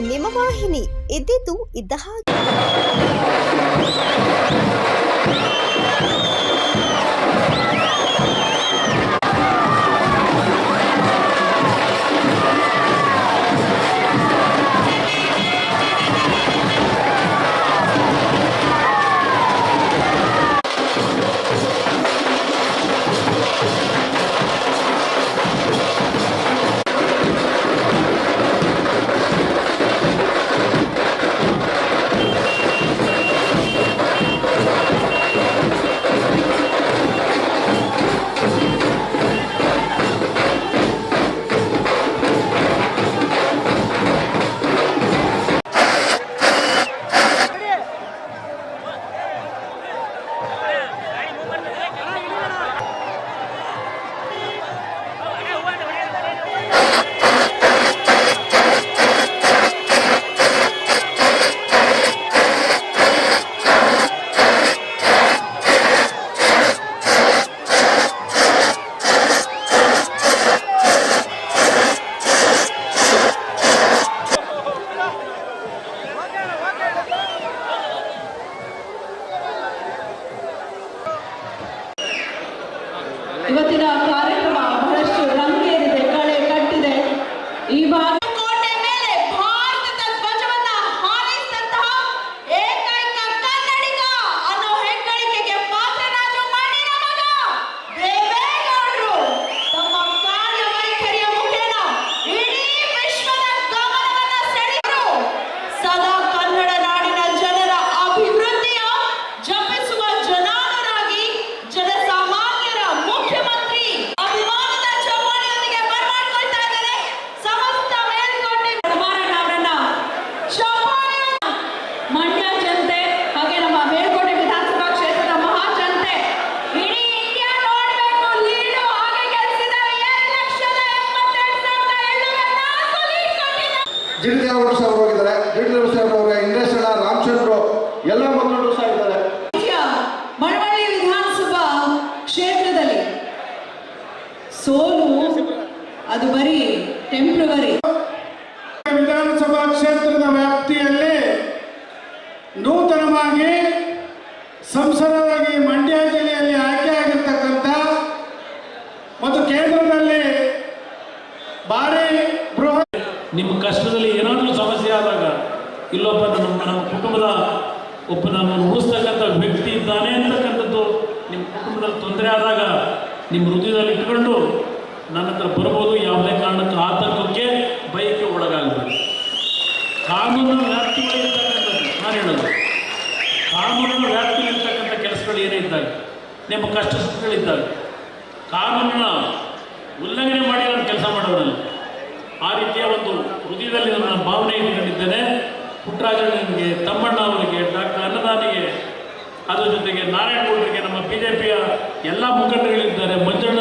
ನಿಮ್ಮ ವಾಹಿನಿ ಇದ್ದಿದ್ದು ಇದ್ದ ಹಾಗೆ. ಇವತ್ತಿನ ಕಾರ್ಯಕ್ರಮ ಜಿಡಿ ದೇವರು ಸಹ ಹೋಗಿದ್ದಾರೆ ಜಿಡಿ ದೇವರು ಸಾಹೇಬ್ ಅವರ ಇಂದ್ರೇಶಣ್ಣ ರಾಮಚಂದ್ರ ಎಲ್ಲ ಮುಖಂಡರು ಸಹ ಇದ್ದಾರೆ. ಮಳವಳ್ಳಿ ವಿಧಾನಸಭಾ ಕ್ಷೇತ್ರದಲ್ಲಿ ಸೋಲು ಅದು ಬರೀ ಟೆಂಪ್ರವರಿ ವಿಧಾನಸಭಾ ಕ್ಷೇತ್ರದ ವ್ಯಾಪ್ತಿಯಲ್ಲಿ ನೂತನವಾಗಿ ಸಂಸದರಾಗಿ ಇಲ್ಲೊಬ್ಬ ನಮ್ಮ ನಮ್ಮ ಕುಟುಂಬದ ಒಬ್ಬ ನಮ್ಮ ಉಳಿಸ್ತಕ್ಕಂಥ ವ್ಯಕ್ತಿ ಇದ್ದಾನೆ ಅಂತಕ್ಕಂಥದ್ದು ನಿಮ್ಮ ಕುಟುಂಬದಲ್ಲಿ ತೊಂದರೆ ಆದಾಗ ನಿಮ್ಮ ಹೃದಯದಲ್ಲಿ ಇಟ್ಕೊಂಡು ನನ್ನ ಹತ್ರ ಬರ್ಬೋದು ಯಾವುದೇ ಕಾರಣಕ್ಕೂ ಆತಂಕಕ್ಕೆ ಭಯಕ್ಕೆ ಒಳಗಾಗಬೇಕು ಕಾನೂನು ವ್ಯಾಪ್ತಿಗಳಿರ್ತಕ್ಕಂಥದ್ದು ನಾನು ಹೇಳೋದು. ಕಾನೂನಿನ ವ್ಯಾಪ್ತಿಯಲ್ಲಿರ್ತಕ್ಕಂಥ ಕೆಲಸಗಳು ಏನೇ ಇದ್ದಾಗ ನಿಮ್ಮ ಕಷ್ಟ ಸುಖಗಳಿದ್ದಾಗ ಕಾನೂನನ್ನ ಉಲ್ಲಂಘನೆ ಮಾಡಿ ನಾನು ಕೆಲಸ ಮಾಡೋನಲ್ಲ ಪುಟ್ಟರಾಜನಿಗೆ ತಮ್ಮಣ್ಣ ಅವರಿಗೆ, ಡಾಕ್ಟರ್ ಅನ್ನದಾನಿಗೆ, ಅದರ ಜೊತೆಗೆ ನಾರಾಯಣಗೌಡರಿಗೆ ನಮ್ಮ ಬಿ ಜೆ ಪಿಯ ಎಲ್ಲ ಮುಖಂಡರುಗಳಿದ್ದಾರೆ ಮಂಜಣ್ಣ